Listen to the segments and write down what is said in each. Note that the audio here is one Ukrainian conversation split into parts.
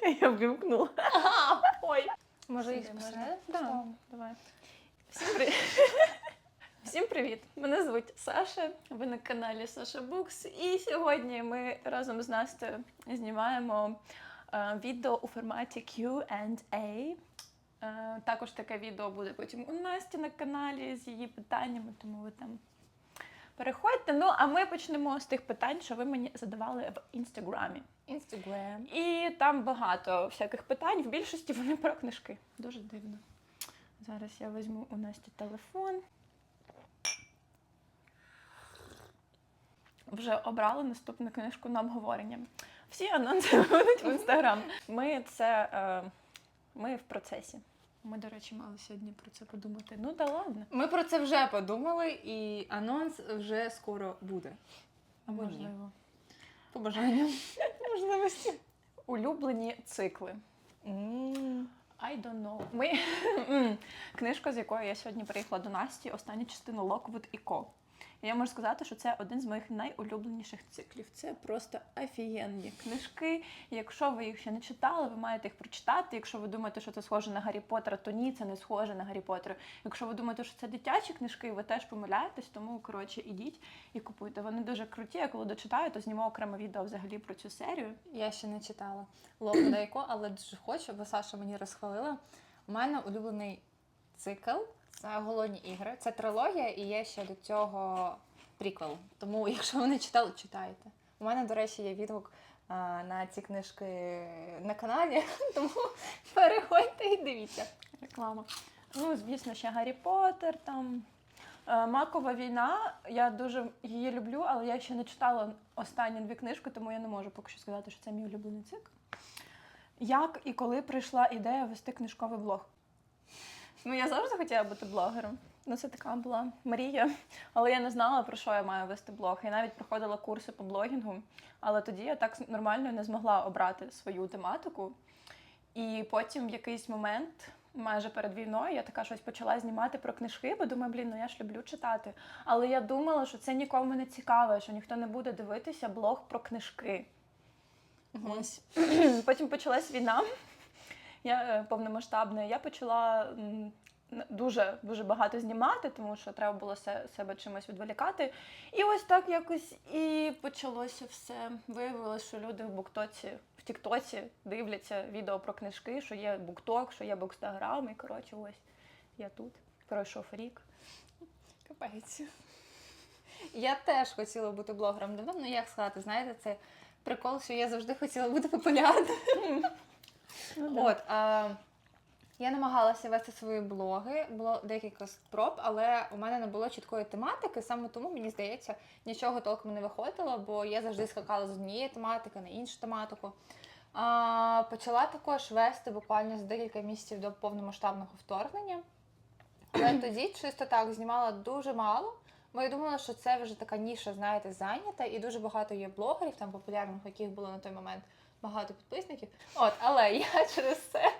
Я вимкнула. Ой. Може їх Сюди? Да, давай. Всім привіт. Всім привіт! Мене звуть Саша. Ви на каналі Саша Букс. І сьогодні ми разом з Настею знімаємо е, відео у форматі Q&A. Е, також таке відео буде потім у Насті на каналі з її питаннями, тому ви там переходьте. Ну, а ми почнемо з тих питань, що ви мені задавали в інстаграмі. Інстаграм. І там багато всяких питань. В більшості вони про книжки. Дуже дивно. Зараз я візьму у Насті телефон. Вже обрали наступну книжку на обговорення. Всі анонси будуть в інстаграм. Ми це е, ми в процесі. Ми, до речі, мали сьогодні про це подумати. Ну та ладно. Ми про це вже подумали, і анонс вже скоро буде. А можливо. По бажанню. Можливості. Улюблені цикли. I don't know. Ми... Книжка, з якою я сьогодні приїхала до Насті, остання частина Lockwood і Co. Я можу сказати, що це один з моїх найулюбленіших циклів. Це просто офігенні книжки. Якщо ви їх ще не читали, ви маєте їх прочитати. Якщо ви думаєте, що це схоже на Гаррі Поттера, то ні, це не схоже на Гаррі Поттера. Якщо ви думаєте, що це дитячі книжки, ви теж помиляєтесь, тому коротше ідіть і купуйте. Вони дуже круті. Я коли дочитаю, то зніму окреме відео взагалі про цю серію. Я ще не читала Локу Дайко, але дуже хочу, бо Саша мені розхвалила. У мене улюблений цикл це голодні ігри. Це трилогія, і є ще до цього приквел. Тому, якщо ви не читали, читайте. У мене, до речі, є відгук а, на ці книжки на каналі, тому переходьте і дивіться. Реклама. Ну, звісно, ще Гаррі Поттер там. Е, Макова війна. Я дуже її люблю, але я ще не читала останні дві книжки, тому я не можу поки що сказати, що це мій улюблений цикл. Як і коли прийшла ідея вести книжковий блог? Ну, я завжди хотіла бути блогером. Ну, це така була мрія. Але я не знала, про що я маю вести блог. Я навіть проходила курси по блогінгу, але тоді я так нормально не змогла обрати свою тематику. І потім в якийсь момент, майже перед війною, я така щось почала знімати про книжки, бо думаю, блін, ну я ж люблю читати. Але я думала, що це нікому не цікаво, що ніхто не буде дивитися блог про книжки. Ось. Потім почалась війна. Я е, повномасштабна. Я почала дуже дуже багато знімати, тому що треба було се- себе чимось відволікати. І ось так якось і почалося все. Виявилося, що люди в Буктоці, в Тіктоці дивляться відео про книжки, що є Букток, що є Букстаграм, і коротше, ось я тут. Пройшов рік. Капець. Я теж хотіла бути блогером давно, ну як сказати, знаєте, це прикол, що я завжди хотіла бути популярною. Ну. От, а, я намагалася вести свої блоги, було декілька спроб, але у мене не було чіткої тематики, саме тому, мені здається, нічого толком не виходило, бо я завжди скакала з однієї тематики на іншу тематику. А, почала також вести буквально з декілька місяців до повномасштабного вторгнення. Але тоді чисто так знімала дуже мало. Бо я думала, що це вже така ніша, знаєте, зайнята, і дуже багато є блогерів, там популярних, яких було на той момент багато підписників. От, але я через це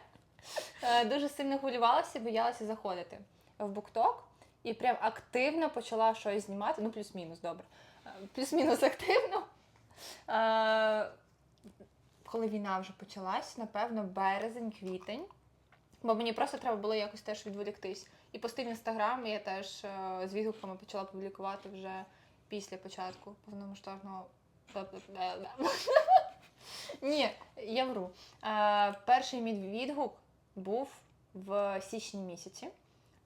е, дуже сильно хвилювалася, боялася заходити в букток і прям активно почала щось знімати. Ну, плюс-мінус, добре. Е, Плюс-мінус активно. Е, Коли війна вже почалась, напевно, березень, квітень. Бо мені просто треба було якось теж відволіктись. І пости в інстаграм я теж з відгуками почала публікувати вже після початку повномасштабного. Ні, я вру. Е, перший мій відгук був в січні місяці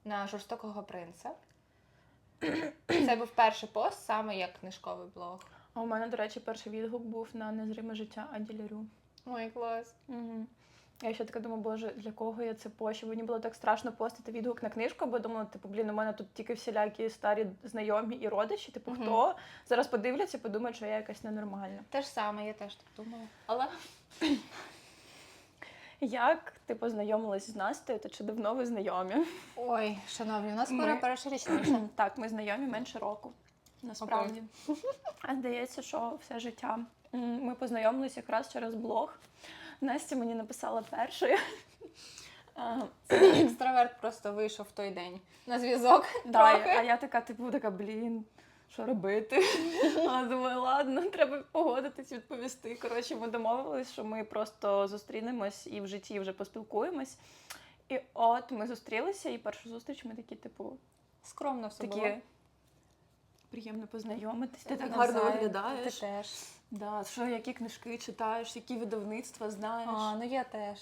на жорстокого принца. Це був перший пост, саме як книжковий блог. А у мене, до речі, перший відгук був на незриме життя Аді Лярю. Ой, клас. Угу. Я ще така думаю, боже, для кого я це пощу? Мені було так страшно постити відгук на книжку, бо думала, типу, блін, у мене тут тільки всілякі старі знайомі і родичі. Типу, Мгм. хто зараз подивляться, подумають, що я якась ненормальна. Те ж саме, я теж так думала. Але Як ти познайомилась з Настею, та чи давно ви знайомі? ой, шановні, у нас Ми- скоро перша річниця. Так, ми знайомі менше року. Насправді. А здається, що все життя. М, Ми познайомилися якраз через блог. Настя мені написала першою. Екстраверт просто вийшов в той день на зв'язок. Да, трохи. а я така, типу, така, блін, що робити. Але думаю, ладно, треба погодитись, відповісти. Коротше, ми домовились, що ми просто зустрінемось і в житті вже поспілкуємось. І от ми зустрілися, і першу зустріч ми такі, типу, Скромно все такі. було. Приємно познайомитись. Ти так гарно Ти виглядаєш. теж. Да, що, які книжки читаєш, які видавництва знаєш. А, ну я теж.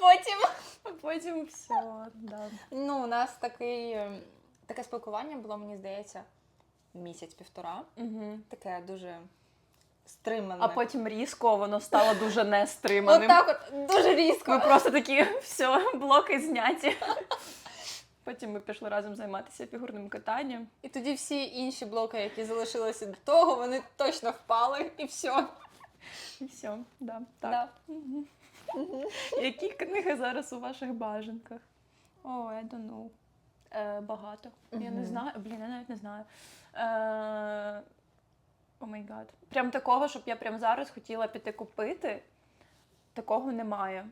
Потім. Потім все. Да. Ну, у нас такий, ем, таке спілкування було, мені здається, місяць-півтора. Угу. Таке дуже стримане. А потім різко воно стало дуже нестриманим. От так от дуже різко. Ми просто такі, все, блоки зняті. Потім ми пішли разом займатися фігурним катанням. І тоді всі інші блоки, які залишилися до того, вони точно впали, і все. І все, да, так. Да. Які книги зараз у ваших бажанках? О, I don't know. Е, багато. Я не знаю. Блін, я навіть не знаю. Е, О май гад. Прям такого, щоб я прям зараз хотіла піти купити. Такого немає.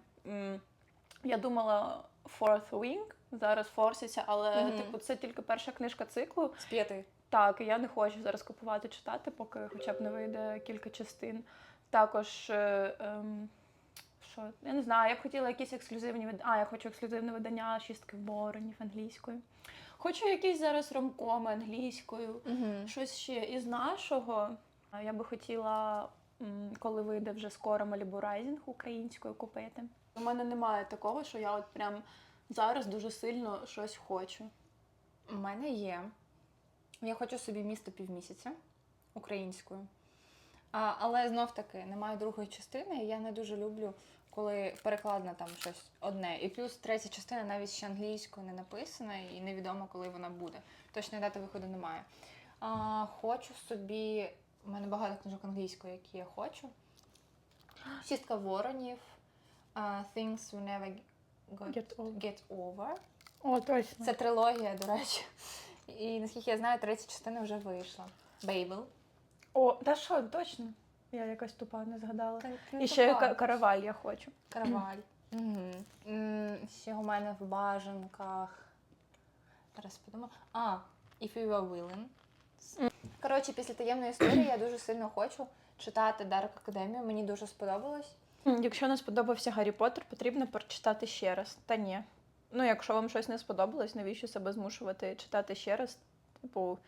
Я думала Fourth Wing, зараз форситься, але Мгм. типу, це тільки перша книжка циклу. З п'яти. Так, і я не хочу зараз купувати читати, поки хоча б не вийде кілька частин. Також, е, ем, що, я не знаю, я б хотіла якісь ексклюзивні видання. А, я хочу ексклюзивне видання шістки воронів англійською. Хочу якісь зараз ромкоми англійською, Угу. щось ще із нашого. Я би хотіла, коли вийде вже скоро Malibu Rising українською купити. У мене немає такого, що я от прям зараз дуже сильно щось хочу. У мене є. Я хочу собі місто півмісяця українською. А, але знов таки немає другої частини. і Я не дуже люблю, коли перекладено там щось одне. І плюс третя частина навіть ще англійською не написана, і невідомо, коли вона буде. Точної дати виходу немає. А, хочу собі. У мене багато книжок англійської, які я хочу. Шістка воронів. а, Things We Never Got Get over. Get Over. О, точно. Це трилогія, до речі. І наскільки я знаю, третя частина вже вийшла. Бейбл. О, та що, точно. Я якась тупа не згадала. Ну, І ще ка- караваль я хочу. Караваль. Угу. Ще у мене в бажанках. Зараз подумаю. А, If You Were Willing. Коротше, після таємної історії я дуже сильно хочу читати Дарк Академію. Мені дуже сподобалось. Якщо не сподобався Гаррі Поттер, потрібно прочитати ще раз. Та ні. Ну, якщо вам щось не сподобалось, навіщо себе змушувати читати ще раз? Типу,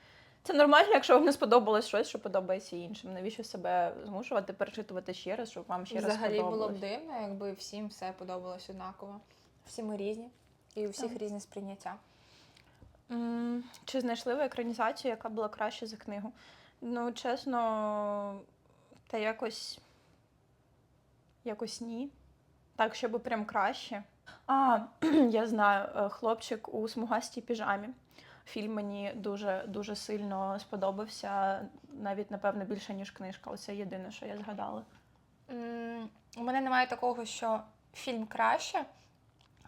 це нормально, якщо вам не сподобалось щось, що подобається іншим. Навіщо себе змушувати перечитувати ще раз, щоб вам ще раз Взагалі було б дивно, якби всім все подобалось однаково. Всі ми різні. І у всіх Так. різне сприйняття. Чи знайшли ви екранізацію, яка була краще за книгу? Ну, чесно, та якось. Якось ні. Так, щоб прям краще. А, я знаю, е, хлопчик у смугастій піжамі. Фільм мені дуже дуже сильно сподобався, навіть, напевно, більше, ніж книжка. Оце єдине, що я згадала. У мене немає такого, що фільм краще,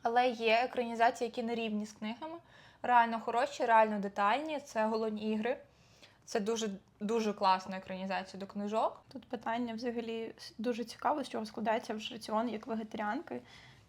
але є екранізації, які на рівні з книгами. Реально хороші, реально детальні. Це голодні ігри. Це дуже дуже класна екранізація до книжок. Тут питання взагалі дуже цікаво, з чого складається ваш раціон як вегетаріанки.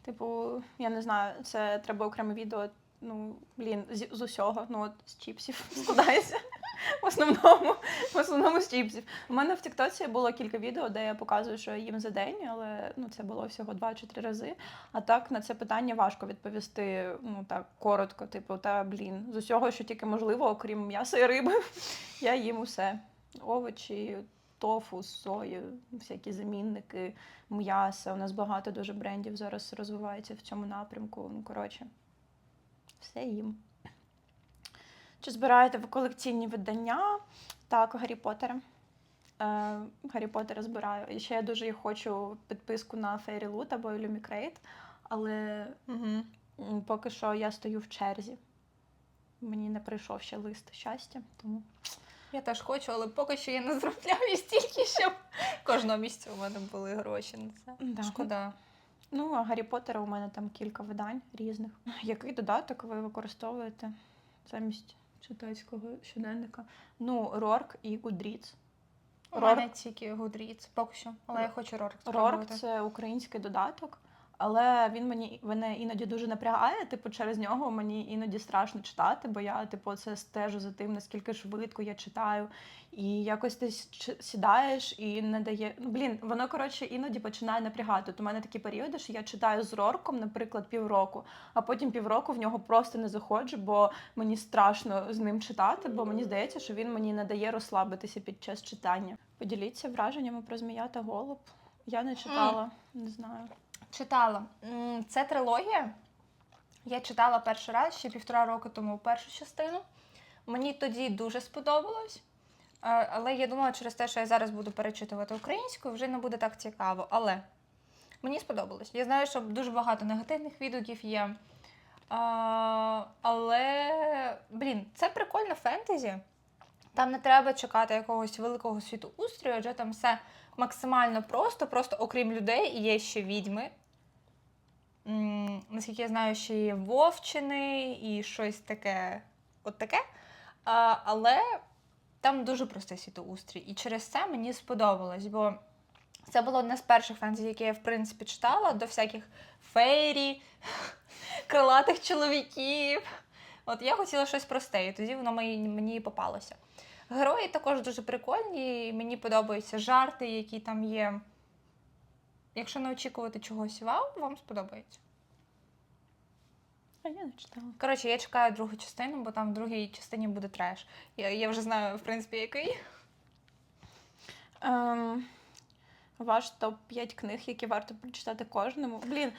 Типу, я не знаю, це треба окреме відео. Ну, блін, з, з усього, ну от з чіпсів складається. В основному, в основному з чіпсів. У мене в Тіктоці було кілька відео, де я показую, що я їм за день, але ну це було всього два чи три рази. А так на це питання важко відповісти. Ну так коротко, типу, та блін, з усього, що тільки можливо, окрім м'яса і риби, я їм усе. Овочі, тофу, сою, всякі замінники, м'яса. У нас багато дуже брендів зараз розвивається в цьому напрямку. Ну, коротше, все їм. Чи збираєте ви колекційні видання? Так, Гаррі Поттера. Е, Гаррі Поттера збираю. І ще я дуже хочу підписку на Fairy Loot або Illumicrate, але Угу. поки що я стою в черзі. Мені не прийшов ще лист щастя, тому Я теж хочу, але поки що я не заробляю стільки, щоб кожного місяця у мене були гроші на це. Да. Шкода. Ну, а Гаррі Поттера у мене там кілька видань різних. Який додаток ви використовуєте замість читацького щоденника? Ну, Рорк і Гудріц. У Рорк, мене тільки Гудріц поки що, але я хочу Рорк Рорк це український додаток, Але він мені мене іноді дуже напрягає. Типу, через нього мені іноді страшно читати, бо я, типу, це стежу за тим, наскільки швидко я читаю. І якось ти сідаєш і не дає. Ну блін, воно коротше іноді починає напрягати. От у мене такі періоди, що я читаю з рорком, наприклад, півроку, а потім півроку в нього просто не заходжу, бо мені страшно з ним читати, бо мені здається, що він мені не дає розслабитися під час читання. Поділіться враженнями про змія та голуб. Я не читала, не знаю. Читала. Це трилогія. Я читала перший раз ще півтора року тому першу частину. Мені тоді дуже сподобалось. Але я думала, через те, що я зараз буду перечитувати українською, вже не буде так цікаво. Але мені сподобалось. Я знаю, що дуже багато негативних відгуків є. А, але, блін, це прикольно фентезі. Там не треба чекати якогось великого світу устрою, адже там все максимально просто, просто окрім людей, є ще відьми. Наскільки я знаю, ще є вовчини і щось таке, от таке. А, але там дуже простий світоустрій. І через це мені сподобалось, бо це було одне з перших фентезі, яке я, в принципі, читала до всяких фейрі, крилатих чоловіків. От я хотіла щось просте, і тоді воно мені, і попалося. Герої також дуже прикольні, мені подобаються жарти, які там є. Якщо не очікувати чогось вау, вам сподобається. А я не читала. Коротше, я чекаю другу частину, бо там в другій частині буде треш. Я, я вже знаю, в принципі, який. Ем, ваш топ 5 книг, які варто прочитати кожному. Блін.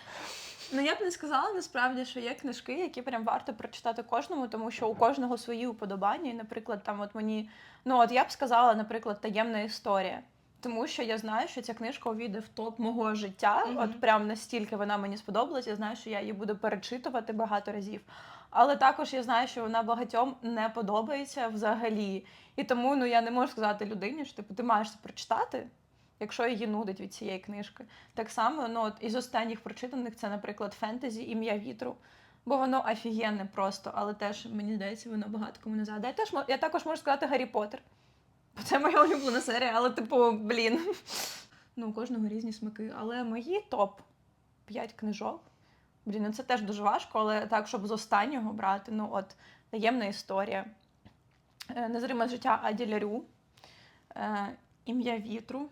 Ну я б не сказала насправді, що є книжки, які прям варто прочитати кожному, тому що у кожного свої уподобання. І, наприклад, там от мені, ну от я б сказала, наприклад, таємна історія. Тому що я знаю, що ця книжка увійде в топ мого життя. Мгм. От прям настільки вона мені сподобалась. Я знаю, що я її буду перечитувати багато разів. Але також я знаю, що вона багатьом не подобається взагалі. І тому ну я не можу сказати людині, що типу ти маєш це прочитати, якщо її нудить від цієї книжки. Так само, ну от із останніх прочитаних це, наприклад, фентезі Ім'я вітру. Бо воно офігенне просто, але теж мені здається, воно багато кому не згадає. Теж я також можу сказати Гаррі Поттер. Бо це моя улюблена серія, але типу, блін. Ну, у кожного різні смаки. Але мої топ 5 книжок. Блін, ну це теж дуже важко, але так, щоб з останнього брати, ну от таємна історія. Е, Незриме життя Аді Лярю, е, Ім'я вітру,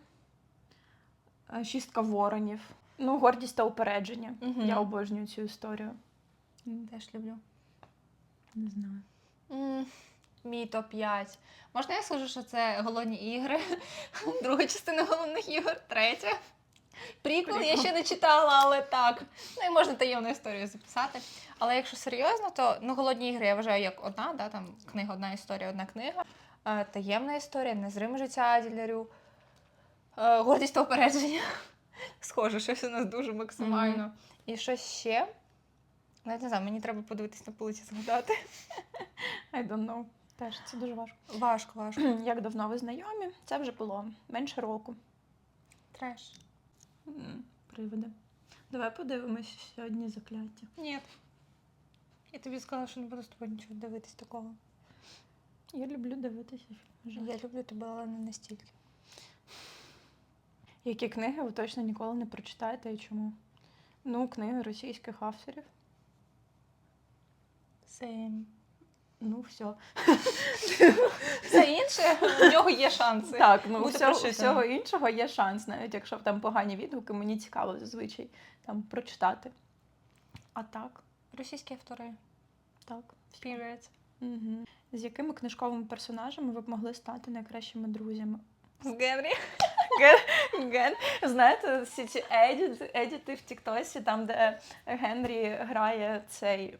е, Шістка воронів. Ну, гордість та упередження. Мгм. Я обожнюю цю історію. Теж люблю. Не знаю. Мій топ-5. Можна я скажу, що це голодні ігри, друга частина головних ігор, третя. Приквел я ще не читала, але так. Ну і можна таємну історію записати. Але якщо серйозно, то ну, голодні ігри я вважаю як одна, да, там книга, одна історія, одна книга. Е, таємна історія, незриме життя Аділярю, е, гордість та опередження. Схоже, щось у нас дуже максимально. І щось ще. Навіть не знаю, мені треба подивитись на полиці згадати. I don't know. Теж це дуже важко. Важко, важко. Як давно ви знайомі? Це вже було менше року. Треш. М, Привиди. Давай подивимось сьогодні закляття. Ні. Я тобі сказала, що не буду з тобою нічого дивитись такого. Я люблю дивитися фільми. Я люблю тебе, але не настільки. Які книги ви точно ніколи не прочитаєте і чому? Ну, книги російських авторів. Сейм. Ну, все. Все інше, у нього є шанси. Так, ну всього, всього іншого є шанс, навіть якщо там погані відгуки, мені цікаво зазвичай там прочитати. А так, Російські автори. так. Periods. Угу. З якими книжковими персонажами ви б могли стати найкращими друзями? З Генрі. Ген, знаєте, всі ці едіти в Тіктосі, там, де Генрі грає цей.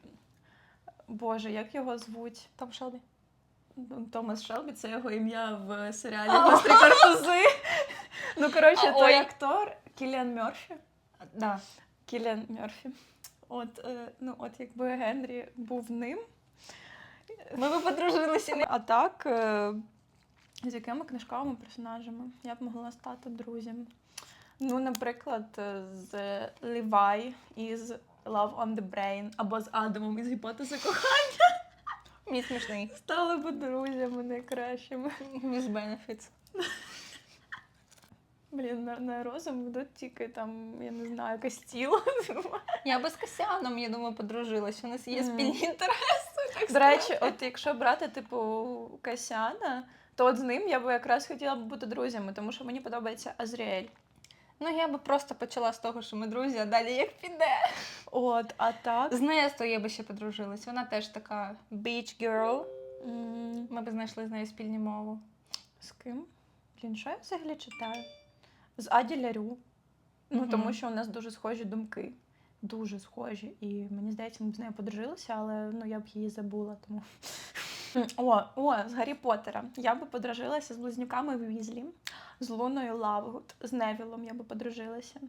Боже, як його звуть? Том Шелбі. Томас Шелбі, це його ім'я в серіалі. Гострі картузи. Ну, коротше, той актор Кіліан Мерфі. Да. Кіліан Мерфі. От, е, ну, от якби Генрі був ним. Ми би подружилися. А так, е, з якими книжковими персонажами я б могла стати друзями? Ну, наприклад, е, з Лівай із Love on the Brain або з Адамом із гіпотези кохання Мій смішний. стали б друзями найкращими. With benefits. Блін, на, на розум ведуть тільки там, я не знаю, тіло. Я би з Касяном, я думаю, подружилась. У нас є спільні інтереси. так До речі, от якщо брати, типу, Касяна, то от з ним я би якраз хотіла б бути друзями, тому що мені подобається Азріель. Ну, я би просто почала з того, що ми друзі, а далі як піде. От, а так. З Нестою я би ще подружилась. Вона теж така beach girl. м, Ми б знайшли з нею спільну мову. З ким? Блін, що я взагалі читаю? З Аді Лярю. Ну, тому що у нас дуже схожі думки. Дуже схожі. І мені здається, ми б з нею подружилися, але ну, я б її забула. Тому. О, о, з Гаррі Поттера. Я би подружилася з близнюками Візлі, з Луною Лавгуд, з Невілом я би подружилася.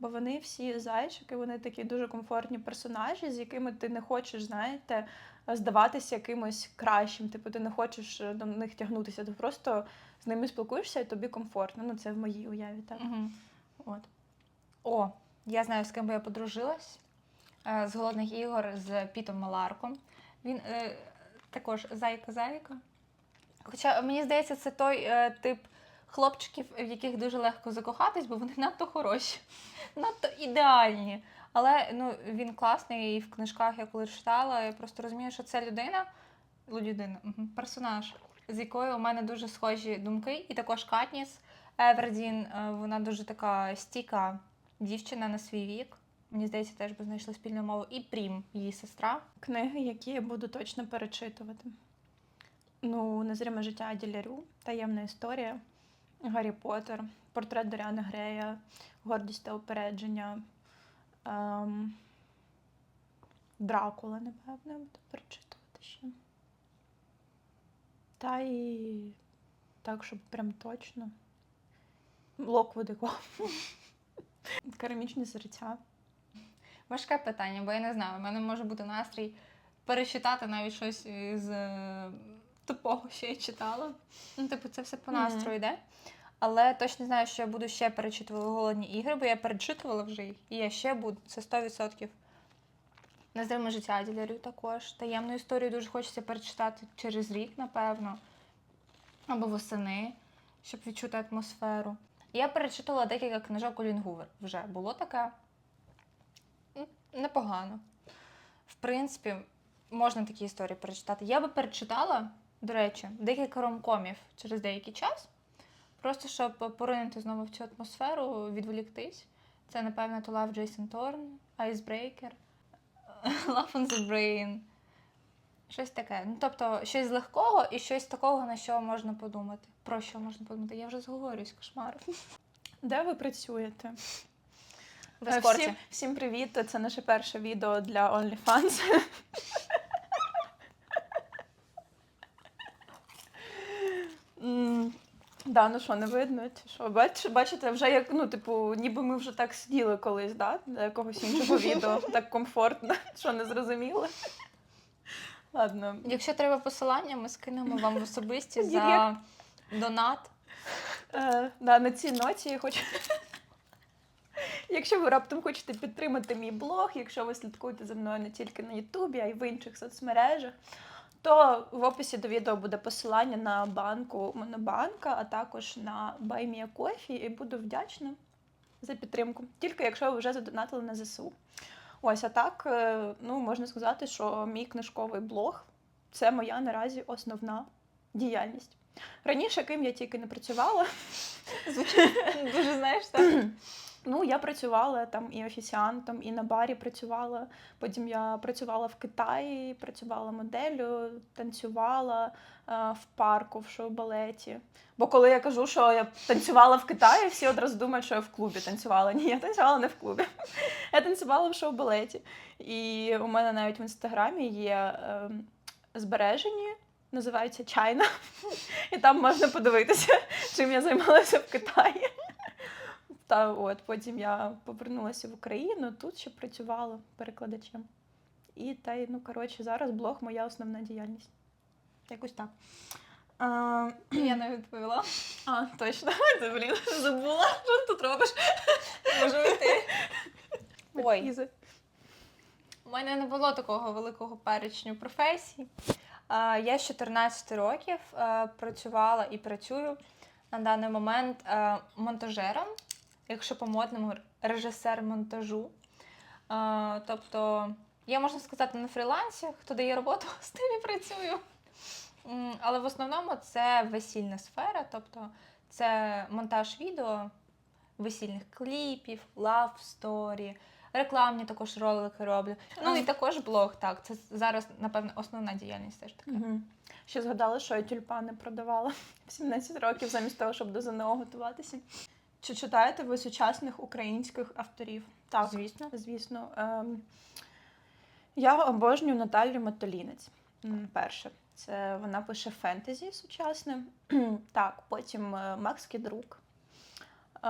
Бо вони всі зайчики, вони такі дуже комфортні персонажі, з якими ти не хочеш, знаєте, здаватися якимось кращим. Типу, ти не хочеш е, до них тягнутися. Ти просто з ними спілкуєшся і тобі комфортно. Ну, це в моїй уяві, так. Угу. От. О, я знаю, з ким би я подружилась. Е, З голодних ігор з Пітом Маларком. Він е, також зайка-зайка. Хоча мені здається, це той е, тип хлопчиків, в яких дуже легко закохатись, бо вони надто хороші, надто ідеальні. Але ну, він класний і в книжках я коли читала, я просто розумію, що це людина, ну, людина, персонаж, з якою у мене дуже схожі думки. І також Катніс Евердін, е, вона дуже така стійка дівчина на свій вік. Мені здається, теж би знайшли спільну мову. І Прім, її сестра. Книги, які я буду точно перечитувати. Ну, Незріме життя Аді Лярю, Таємна історія, Гаррі Поттер, Портрет Доріана Грея, Гордість та упередження. Ем... Дракула, напевно, буду перечитувати ще. Та і так, щоб прям точно. Локвуди. Керамічні серця. Важке питання, бо я не знаю. У мене може бути настрій перечитати навіть щось з тупого, що я читала. Ну, типу, це все по настрою йде. Але точно знаю, що я буду ще перечитувати голодні ігри, бо я перечитувала вже їх, і я ще буду. Це 100%. Незриме життя ділярю також. Таємну історію дуже хочеться перечитати через рік, напевно. Або восени, щоб відчути атмосферу. Я перечитувала декілька книжок Олін Гувер. Вже було таке. Непогано. В принципі, можна такі історії перечитати. Я би перечитала, до речі, декілька ромкомів через деякий час. Просто щоб поринути знову в цю атмосферу, відволіктись. Це, напевно, To Love Jason Thorne, Icebreaker, Love on the Brain. Щось таке. Ну, тобто, щось з легкого і щось такого, на що можна подумати. Про що можна подумати? Я вже зговорюсь, кошмар. Де ви працюєте? В Е, ескорті. Всім, всім привіт! Це наше перше відео для OnlyFans. М, Да, ну що, не видно? Чи що? Бач, бачите, вже як, ну, типу, ніби ми вже так сиділи колись, да? Для якогось іншого відео. Так комфортно, що не зрозуміли. Ладно. Якщо треба посилання, ми скинемо вам в особисті за донат. Е, да, на цій ноті я хочу. Якщо ви раптом хочете підтримати мій блог, якщо ви слідкуєте за мною не тільки на Ютубі, а й в інших соцмережах, то в описі до відео буде посилання на банку Монобанка, а також на Кофі, і буду вдячна за підтримку. Тільки якщо ви вже задонатили на ЗСУ. Ось, а так, е, ну, можна сказати, що мій книжковий блог це моя наразі основна діяльність. Раніше ким я тільки не працювала. Дуже знаєш так. Ну, я працювала там і офіціантом, і на барі працювала. Потім я працювала в Китаї, працювала моделлю, танцювала е, в парку в шоу-балеті. Бо коли я кажу, що я танцювала в Китаї, всі одразу думають, що я в клубі танцювала. Ні, я танцювала не в клубі. Я танцювала в шоу-балеті. І у мене навіть в інстаграмі є е, збережені. Називається чайна, і там можна подивитися, чим я займалася в Китаї. Та от потім я повернулася в Україну, тут ще працювала перекладачем. І та й, ну коротше, зараз блог моя основна діяльність. Якось так. А, Я не відповіла. а точно, ти, блін, забула, що ти тут робиш. Можу йти. Ой, у мене не було такого великого перечню професій. Я з 14 років працювала і працюю на даний момент монтажером якщо по-модному, режисер монтажу. А, тобто, я можна сказати на фрілансі, хто дає роботу, з тим і працюю. Але в основному це весільна сфера, тобто це монтаж відео, весільних кліпів, лав сторі, рекламні також ролики роблю. Ну і також блог, так. Це зараз, напевно, основна діяльність теж така. Угу. Ще згадала, що я тюльпани продавала в 17 років замість того, щоб до ЗНО готуватися. Чи читаєте ви сучасних українських авторів? Так, Звісно. звісно. Ем, я обожнюю Наталію Матолінець. Перше, це вона пише фентезі сучасне. так, потім е, Макс Кідрук. Е,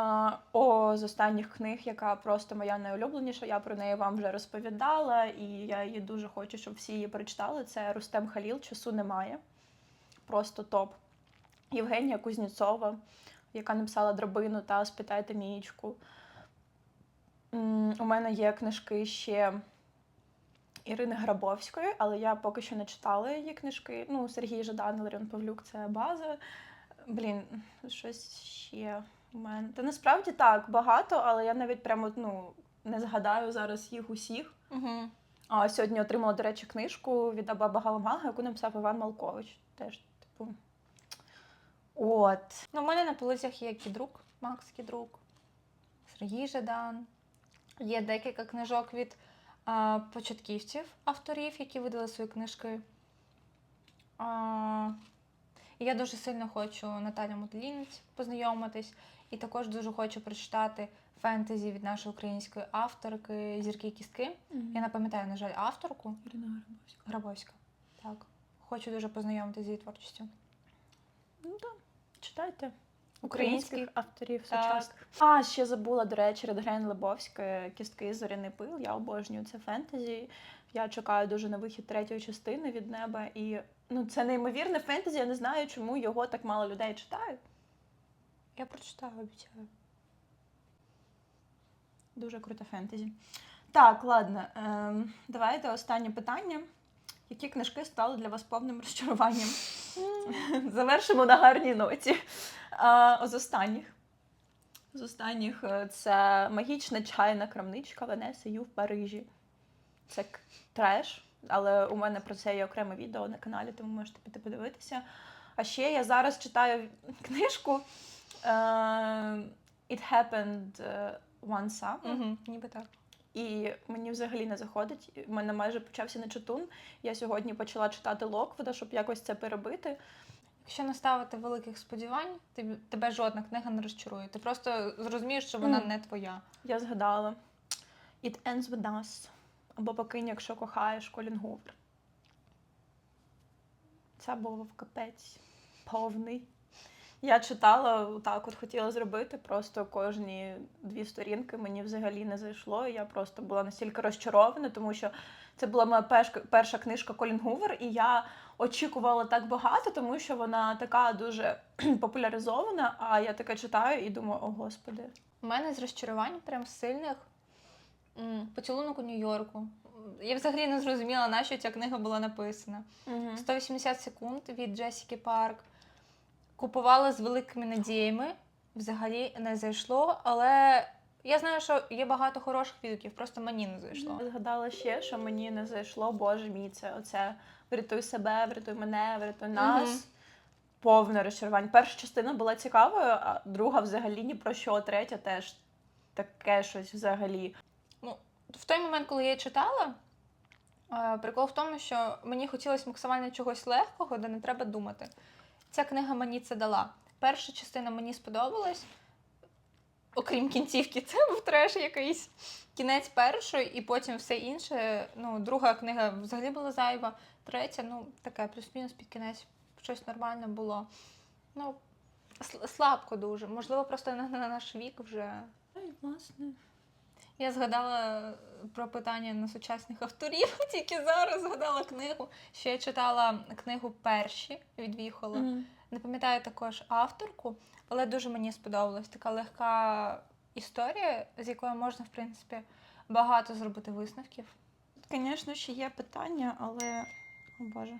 О, з останніх книг, яка просто моя найулюбленіша, я про неї вам вже розповідала, і я її дуже хочу, щоб всі її прочитали. Це Рустем Халіл, часу немає. Просто топ. Євгенія Кузніцова, яка написала драбину та спитайте Мієчку. У мене є книжки ще Ірини Грабовської, але я поки що не читала її книжки. Ну, Сергій Жадан, Ларіон Павлюк це база. Блін, щось ще у мене. Та насправді так, багато, але я навіть прямо ну, не згадаю зараз їх усіх. Угу. А сьогодні отримала, до речі, книжку від Аба Галамага, яку написав Іван Малкович. Теж, типу. От. Ну, у мене на полицях є Кідрук, Макс Кідрук, Сергій Жадан. Є декілька книжок від а, початківців, авторів, які видали свої книжки. А, і я дуже сильно хочу Наталя Мотолінець познайомитись. І також дуже хочу прочитати фентезі від нашої української авторки Зірки і кістки. Я не пам'ятаю, на жаль, авторку Ірина Грабовська. Грабовська. Так. Хочу дуже познайомитися з її творчістю. Ну так, читайте. Українських. Українських авторів сучасних. А, ще забула, до речі, Редгрен Лебовська Кістки Зоряний пил. Я обожнюю це фентезі. Я чекаю дуже на вихід третьої частини від неба. І ну, це неймовірне фентезі. Я не знаю, чому його так мало людей читає. Я прочитаю, обіцяю. Дуже круте фентезі. Так, ладно. Ем, давайте останнє питання. Які книжки стали для вас повним розчаруванням? Завершимо на гарній ноті. А, з останніх. З останніх е, це магічна чайна крамничка Венеси Ю в Парижі. Це треш, але у мене про це є окреме відео на каналі, тому можете піти подивитися. А ще я зараз читаю книжку е, It Happened е, One Summer. Угу, ніби так. І мені взагалі не заходить. У мене майже почався нечитун. Я сьогодні почала читати Локвуда, щоб якось це перебити. Якщо не ставити великих сподівань, тебе жодна книга не розчарує. Ти просто зрозумієш, що вона Мгм. не твоя. Я згадала It Ends With Us. Або покинь, якщо кохаєш Колін Гувер. Це був капець повний. Я читала так, от хотіла зробити, просто кожні дві сторінки мені взагалі не зайшло. І я просто була настільки розчарована, тому що це була моя перша, перша книжка Колін Гувер, і я очікувала так багато, тому що вона така дуже популяризована. А я таке читаю і думаю, о господи. У мене з розчарувань прям сильних поцілунок у Нью-Йорку. Я взагалі не зрозуміла, на що ця книга була написана. 180 секунд від Джесіки Парк. Купувала з великими надіями. Взагалі не зайшло, але я знаю, що є багато хороших відгуків, просто мені не зайшло. Я згадала ще, що мені не зайшло, боже мій, це оце врятуй себе, врятуй мене, врятуй нас. Мгм. Повне розчарування. Перша частина була цікавою, а друга взагалі ні про що, третя теж таке щось взагалі. В той момент, коли я її читала, е, прикол в тому, що мені хотілося максимально чогось легкого, де не треба думати. Ця книга мені це дала. Перша частина мені сподобалась, окрім кінцівки, це був треш якийсь. Кінець першої, і потім все інше. Ну, друга книга взагалі була зайва. Третя, ну, таке, плюс-мінус під кінець щось нормальне було. Ну, слабко дуже. Можливо, просто на наш вік вже Ай, власне. Я згадала про питання на сучасних авторів, тільки зараз згадала книгу. Ще я читала книгу перші від Віхола. Не пам'ятаю також авторку, але дуже мені сподобалась така легка історія, з якої можна, в принципі, багато зробити висновків. Звісно, ще є питання, але. О Боже.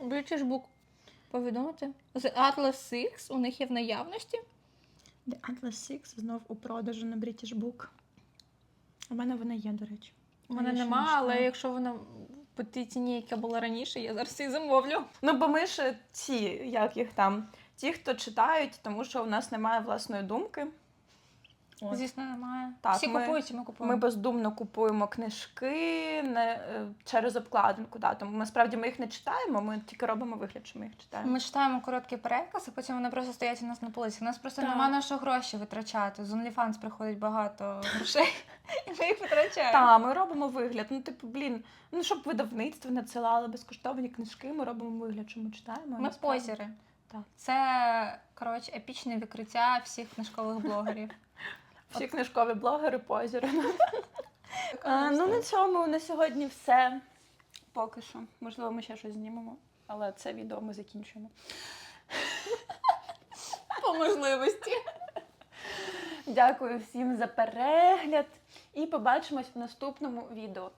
British Book повідомити. The Atlas Six у них є в наявності. The Atlas Six знов у продажу на British Book. У мене вона є, до речі. У мене Я ще не нема, але якщо вона по тій ціні, яка була раніше, я зараз її замовлю. Ну, бо ми ж ці, як їх там, ті, хто читають, тому що у нас немає власної думки. От. Звісно, немає. Так, Всі ми- купують, і ми купуємо. Ми бездумно купуємо книжки не, е, через обкладинку. Да. Тому насправді ми їх не читаємо, ми тільки робимо вигляд, що ми їх читаємо. Ми читаємо короткий переказ, потім вони просто стоять у нас на полиці. У нас просто Так. нема на що гроші витрачати. З OnlyFans приходить багато грошей, і ми їх витрачаємо. Так, ми робимо вигляд. Ну, типу, блін, ну щоб видавництво надсилали безкоштовні книжки, ми робимо вигляд, що ми читаємо. Ми позіри. Так. Це коротше епічне викриття всіх книжкових блогерів. Всі книжкові блогери, позіри. А, ну на цьому на сьогодні все. Поки що. Можливо, ми ще щось знімемо, але це відео ми закінчуємо. по можливості. Дякую всім за перегляд і побачимось в наступному відео.